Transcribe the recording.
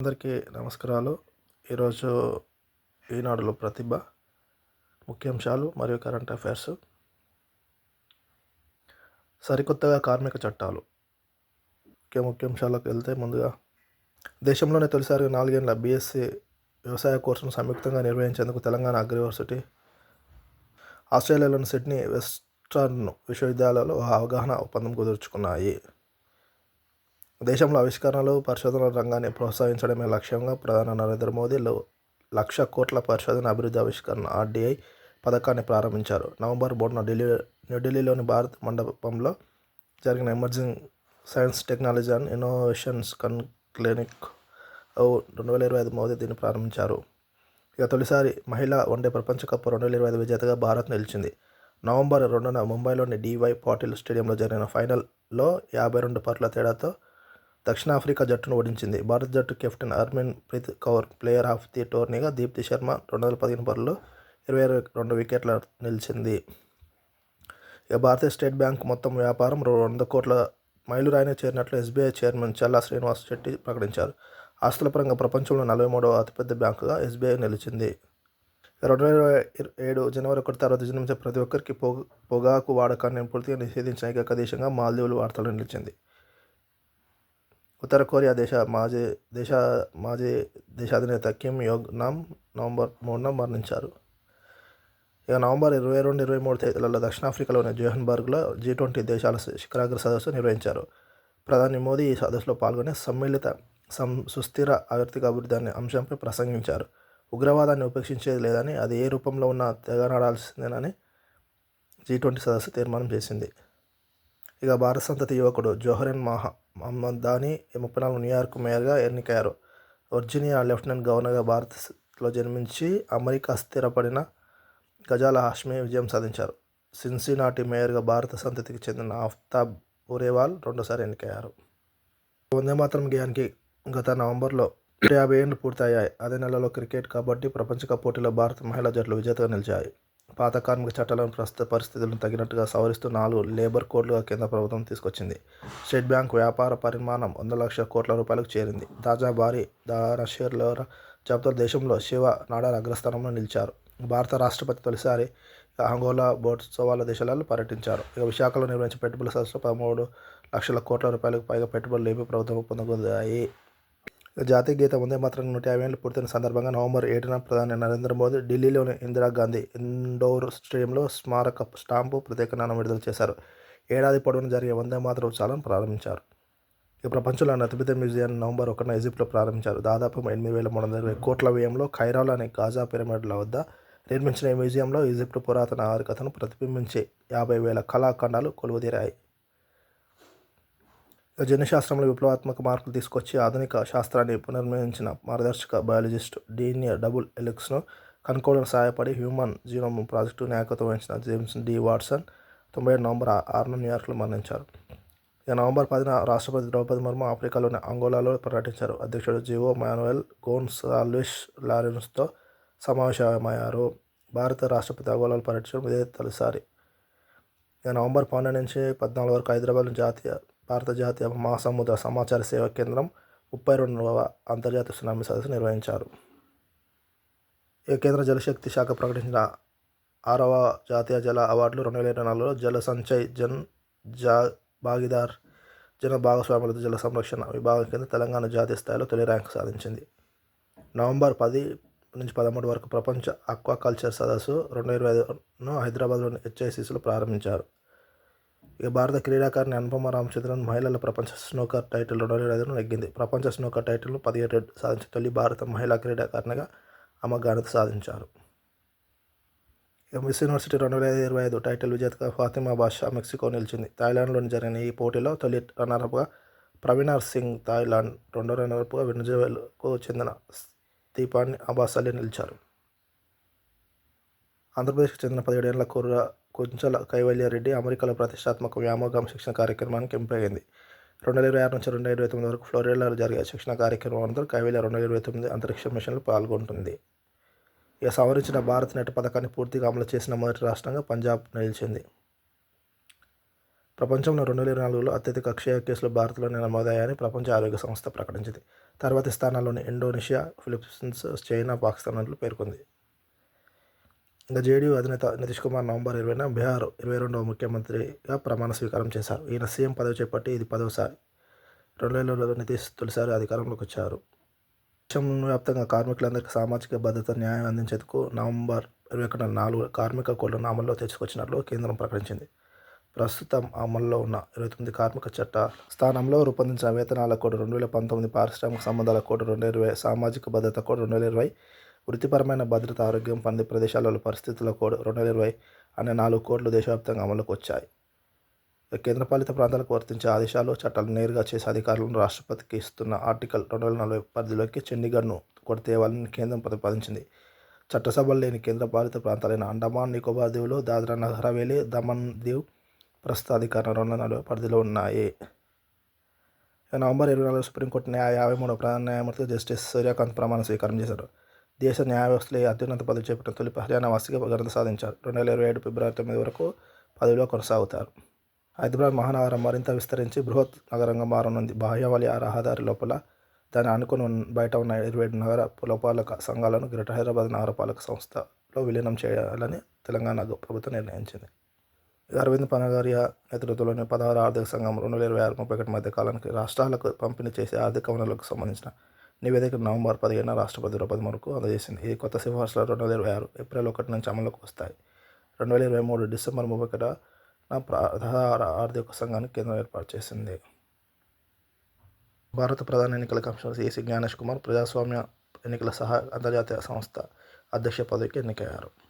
అందరికీ నమస్కారాలు. ఈరోజు ఈనాడులో ప్రతిభ ముఖ్యాంశాలు మరియు కరెంట్ అఫైర్స్. సరికొత్తగా కార్మిక చట్టాలు. ముఖ్య ముఖ్యాంశాలకు వెళ్తే ముందుగా దేశంలోనే తొలిసారిగా నాలుగేళ్ళ బీఎస్సీ వ్యవసాయ కోర్సును సంయుక్తంగా నిర్వహించేందుకు తెలంగాణ అగ్రివర్సిటీ యూనివర్సిటీ ఆస్ట్రేలియాలోని సిడ్నీ వెస్టర్న్ విశ్వవిద్యాలయాలు అవగాహన ఒప్పందం కుదుర్చుకున్నాయి. దేశంలో ఆవిష్కరణలు పరిశోధన రంగాన్ని ప్రోత్సహించడమే లక్ష్యంగా ప్రధాని నరేంద్ర మోదీ లక్ష కోట్ల పరిశోధన అభివృద్ధి ఆవిష్కరణ ఆర్డీఐ పథకాన్ని ప్రారంభించారు. నవంబర్ మూడున ఢిల్లీ న్యూఢిల్లీలోని భారత్ మండపంలో జరిగిన emerging science technology and innovations con clinic రెండు వేల ఇరవై ఐదు మోదీ దీన్ని ప్రారంభించారు. ఇక తొలిసారి మహిళా వన్డే ప్రపంచ కప్ రెండు వేల ఇరవై ఐదు విజేతగా భారత్ నిలిచింది. నవంబర్ రెండున ముంబైలోని డివై పాటిల్ స్టేడియంలో జరిగిన ఫైనల్లో యాభై రెండు పరుల తేడాతో దక్షిణాఫ్రికా జట్టును ఓడించింది. భారత జట్టు captain Armin Preet Kaur player of the టోర్నీగా Deepti Sharma రెండు వందల పదిహేను పరులు ఇరవై రెండు వికెట్ల నిలిచింది. ఇక భారతీయ స్టేట్ బ్యాంక్ మొత్తం వ్యాపారం రెండు వంద కోట్ల మైలురాయిని చేరినట్లు ఎస్బీఐ చైర్మన్ చల్లా శ్రీనివాస్ శెట్టి ప్రకటించారు. ఆస్తుల పరంగా ప్రపంచంలో నలభై మూడవ అతిపెద్ద బ్యాంకుగా ఎస్బీఐ నిలిచింది. రెండు వేల ఇరవై ఏడు జనవరి ఒకటి తర్వాత జన్మించే ప్రతి ఒక్కరికి పొగ పొగాకు వాడకాన్ని పూర్తిగా నిషేధించిన ఏకైక దేశంగా మాల్దీవులు వార్తలు నిలిచింది. ఉత్తర కొరియా దేశ మాజీ దేశ మాజీ దేశాధినేత కిమ్ యోగ్ నామ్ నవంబర్ మూడున మరణించారు. ఇక నవంబర్ ఇరవై రెండు ఇరవై మూడు తేదీలలో దక్షిణాఫ్రికాలోని జోహన్బర్గ్లో జీ ట్వంటీ దేశాల శిఖరాగ్ర సదస్సు నిర్వహించారు. ప్రధాని మోదీ ఈ సదస్సులో పాల్గొని సమ్మిళిత సం సుస్థిర ఆర్థిక అభివృద్ధి అనే అంశంపై ప్రసంగించారు. ఉగ్రవాదాన్ని ఉపేక్షించేది లేదని అది ఏ రూపంలో ఉన్నా తెగనాడాల్సిందేనని జీ ట్వంటీ సదస్సు తీర్మానం చేసింది. ఇక భారత సంతతి యువకుడు జోహరెన్ మహా మహమ్మద్ దాని ముప్పై నాలుగు న్యూయార్క్ మేయర్గా ఎన్నికయ్యారు. వర్జీనియా లెఫ్టినెంట్ గవర్నర్గా భారత్లో జన్మించి అమెరికా స్థిరపడిన గజాల హాష్మి విజయం సాధించారు. సిన్సినాటి మేయర్గా భారత సంతతికి చెందిన ఆఫ్తాబ్ ఉరేవాల్ రెండోసారి ఎన్నికయ్యారు. వందే మాత్రం గేయానికి గత నవంబర్లో యాభై ఏళ్ళు పూర్తయ్యాయి. అదే నెలలో క్రికెట్ కబడ్డీ ప్రపంచ కప్ పోటీలో భారత మహిళా జట్లు విజేతగా నిలిచాయి. పాత కార్మిక చట్టాలను ప్రస్తుత పరిస్థితులను తగినట్టుగా సవరిస్తూ నాలుగు లేబర్ కోడ్లుగా కేంద్ర ప్రభుత్వం తీసుకొచ్చింది. స్టేట్ బ్యాంక్ వ్యాపార పరిమాణం వంద లక్షల కోట్ల రూపాయలకు చేరింది. తాజా భారీ ధార షేర్ల జాబితా దేశంలో శివ నాడార్ అగ్రస్థానంలో నిలిచారు. భారత రాష్ట్రపతి తొలిసారి అంగోలా బోట్సోవాల దేశాలలో పర్యటించారు. ఇక విశాఖలో నిర్వహించిన పెట్టుబడుల సదస్సులో పదమూడు లక్షల కోట్ల రూపాయలకు పైగా పెట్టుబడులు ఏపీ ప్రభుత్వం పొందుకుందాయి జాతీయ గీతం వందే మాత్రం నూట యాభై ఏళ్ళు పూర్తయిన సందర్భంగా నవంబర్ ఏడున ప్రధాని నరేంద్ర మోదీ ఢిల్లీలోని ఇందిరాగాంధీ ఇండోర్ స్టేడియంలో స్మారక స్టాంపు ప్రత్యేక నాణం విడుదల చేశారు. ఏడాది పొడవునా జరిగే వందే మాతర ఉత్సవాలను ప్రారంభించారు. ఈ ప్రపంచంలోని అతిపెద్ద మ్యూజియం నవంబర్ ఒకటిన ఈజిప్ట్లో ప్రారంభించారు. దాదాపు ఎనిమిది వేల మూడు వందల ఇరవై కోట్ల వ్యయంలో ఖైరాలోని గాజా పిరమిడ్ల వద్ద నిర్మించిన ఈ మ్యూజియంలో ఈజిప్ట్ పురాతన నాగరికతను ప్రతిబింబించే యాభై వేల కళాఖండాలు కొలువుదీరాయి. జన్యుశాస్త్రంలో విప్లవాత్మక మార్పులు తీసుకొచ్చి ఆధునిక శాస్త్రాన్ని పునర్నిర్మించిన మార్గదర్శక బయాలజిస్ట్ డీనియర్ డబుల్ ఎలిక్స్ను కనుక్కోవడానికి సహాయపడి హ్యూమన్ జీనోమ్ ప్రాజెక్టు నాయకత్వం వహించిన జేమ్స్ డి వాట్సన్ తొంభై ఏడు నవంబర్ ఆరున న్యూయార్క్లో మరణించారు. ఇక నవంబర్ పదిన రాష్ట్రపతి ద్రౌపది ముర్ము ఆఫ్రికాలోని అంగోలాలో పర్యటించారు. అధ్యక్షుడు జివో మానువెల్ గోన్సాల్విష్ లారెన్స్తో సమావేశమయ్యారు. భారత రాష్ట్రపతి అంగోలాలో పర్యటించడం ఇదే తొలిసారి. ఇక నవంబర్ పన్నెండు నుంచి పద్నాలుగు వరకు హైదరాబాద్ జాతీయ భారత జాతీయ మహాసముద్ర సమాచార సేవా కేంద్రం ముప్పై రెండవ అంతర్జాతీయ సునామీ సదస్సు నిర్వహించారు. ఈ కేంద్ర జలశక్తి శాఖ ప్రకటించిన ఆరవ జాతీయ జల అవార్డులు రెండు వేల ఇరవై నాలుగులో జల సంచయ్ జన్ జా భాగీదార్ జన భాగస్వాములతో జల సంరక్షణ విభాగం కింద తెలంగాణ జాతీయ స్థాయిలో తొలి ర్యాంకు సాధించింది. నవంబర్ పది నుంచి పదమూడు వరకు ప్రపంచ అక్వాకల్చర్ సదస్సు రెండు వేల ఇరవై ఐదును హైదరాబాద్లోని హెచ్ఐసిసిలో ప్రారంభించారు. ఇక భారత క్రీడాకారిణి అనుపమ రామచంద్రన్ మహిళల ప్రపంచ స్నోకర్ టైటిల్ రెండు వేల ఐదును నెగ్గింది. ప్రపంచ స్నోకర్ టైటిల్ను పదిహేడు సాధించిన తొలి భారత మహిళా క్రీడాకారిణిగా ఆమె ఘనత సాధించారు. ఇక మిస్ యూనివర్సిటీ రెండు వేల ఇరవై ఐదు టైటిల్ విజేతగా ఫాతిమా బాషా మెక్సికో నిలిచింది. థాయిలాండ్లోని జరిగిన ఈ పోటీలో తొలి రన్నర్అప్గా ప్రవీణర్ సింగ్ థాయిలాండ్ రెండో రన్నర్అప్గా వెనుజువేలకు చెందిన దీపాన్ని అబాస్ నిలిచారు. ఆంధ్రప్రదేశ్కు చెందిన పదిహేడేళ్ళ కుర్ర కుంచల కైవల్యారెడ్డి అమెరికాలో ప్రతిష్టాత్మక వ్యామోగం శిక్షణ కార్యక్రమానికి ఎంపికైంది. రెండు వేల ఇరవై ఆరు నుంచి రెండు వేల ఇరవై తొమ్మిది వరకు ఫ్లోరిడాలో జరిగే శిక్షణ కార్యక్రమం అనంతరం కైవల్య రెండు వేల ఇరవై తొమ్మిది అంతరిక్ష మిషన్లో పాల్గొంటుంది. ఇక సవరించిన భారత్ నెట్ పథకాన్ని పూర్తిగా అమలు చేసిన మొదటి రాష్ట్రంగా పంజాబ్ నిలిచింది. ప్రపంచంలో రెండు వేల ఇరవై నాలుగులో అత్యధిక అక్షయ కేసులు భారత్లోనే నమోదయ్యాయని ప్రపంచ ఆరోగ్య సంస్థ ప్రకటించింది. తర్వాతి స్థానాల్లోని ఇండోనేషియా ఫిలిప్పీన్స్ చైనా పాకిస్తాన్లు పేర్కొంది. ఇంకా జేడీయూ అధినేత నితీష్ కుమార్ నవంబర్ ఇరవైన బీహార్ ఇరవై రెండవ ముఖ్యమంత్రిగా ప్రమాణ స్వీకారం చేశారు. ఈయన సీఎం పదవి చేపట్టి ఇది పదవసారి రెండు వేలలో నితీష్ తొలిసారి అధికారంలోకి వచ్చారు. దేశం వ్యాప్తంగా కార్మికులందరికీ సామాజిక భద్రత న్యాయం అందించేందుకు నవంబర్ ఇరవై ఒకటిన నాలుగు కార్మిక కోడ్లను అమల్లో తెచ్చుకొచ్చినట్లు కేంద్రం ప్రకటించింది. ప్రస్తుతం అమల్లో ఉన్న ఇరవై తొమ్మిది కార్మిక చట్ట స్థానంలో రూపొందించిన వేతనాల కోడ్ రెండు వేల పంతొమ్మిది పారిశ్రామిక సంబంధాల కోడ్ రెండు వేల ఇరవై సామాజిక భద్రత కోడ్ రెండు వేల ఇరవై వృత్తిపరమైన భద్రత ఆరోగ్యం పంది ప్రదేశాలలో పరిస్థితుల కోడ్ రెండు వేల ఇరవై అనే నాలుగు కోడ్లు దేశవ్యాప్తంగా అమలుకు వచ్చాయి. కేంద్రపాలిత ప్రాంతాలకు వర్తించే ఆదేశాలు చట్టాలు నేరుగా చేసే అధికారులను రాష్ట్రపతికి ఇస్తున్న ఆర్టికల్ రెండు వేల నలభై పరిధిలోకి చండీగఢ్ను కూడా తేవాలని కేంద్రం ప్రతిపాదించింది. చట్టసభలు లేని కేంద్రపాలిత ప్రాంతాలైన అండమాన్ నికోబార్ దీవులు దాద్రా నగర్ హవేలీ దమన్ దీవ్ ప్రస్తుత అధికారం రెండు వందల నలభై పరిధిలో ఉన్నాయి. నవంబర్ ఇరవై నాలుగు సుప్రీంకోర్టు న్యాయ యాభై మూడవ ప్రధాన న్యాయమూర్తి జస్టిస్ సూర్యకాంత్ ప్రమాణ స్వీకారం చేశారు. దేశ న్యాయ వ్యవస్థలో అత్యున్నత పదవి చేపట్టిన తొలి హర్యానా వాసిగా ఘనత సాధించారు. రెండు వేల ఇరవై ఏడు ఫిబ్రవరి తొమ్మిది వరకు పదవిలో కొనసాగుతారు. హైదరాబాద్ మహానగరం మరింత విస్తరించి బృహత్ నగరంగా మారనుంది. బాహ్యవలి రహదారి లోపల దాన్ని అనుకుని బయట ఉన్న ఇరవై ఏడు నగర పురపాలక సంఘాలను గ్రేటర్ హైదరాబాద్ నగరపాలక సంస్థలో విలీనం చేయాలని తెలంగాణ ప్రభుత్వం నిర్ణయించింది. అరవింద్ పనగారియా నేతృత్వంలోని పదహారు ఆర్థిక సంఘం రెండు వేల ఇరవై ఆరు ముప్పై ఒకటి మధ్య కాలానికి రాష్ట్రాలకు పంపిణీ చేసే ఆర్థిక వనరులకు సంబంధించిన నివేదిక నవంబర్ పదిహేను రాష్ట్రపతి ద్రౌపది ముర్ముకు అందజేసింది. ఈ కొత్త సిఫార్సులు రెండు వేల ఇరవై ఆరు ఏప్రిల్ ఒకటి నుంచి అమలులోకి వస్తాయి. రెండు వేల ఇరవై మూడు డిసెంబర్ ముప్పై ఒకట ప్రధాన ఆర్థిక సంఘాన్ని కేంద్రం ఏర్పాటు చేసింది. భారత ప్రధాన ఎన్నికల కమిషనర్ ఏసీ జ్ఞానేష్ కుమార్ ప్రజాస్వామ్య ఎన్నికల సహా అంతర్జాతీయ సంస్థ అధ్యక్ష పదవికి ఎన్నికయ్యారు.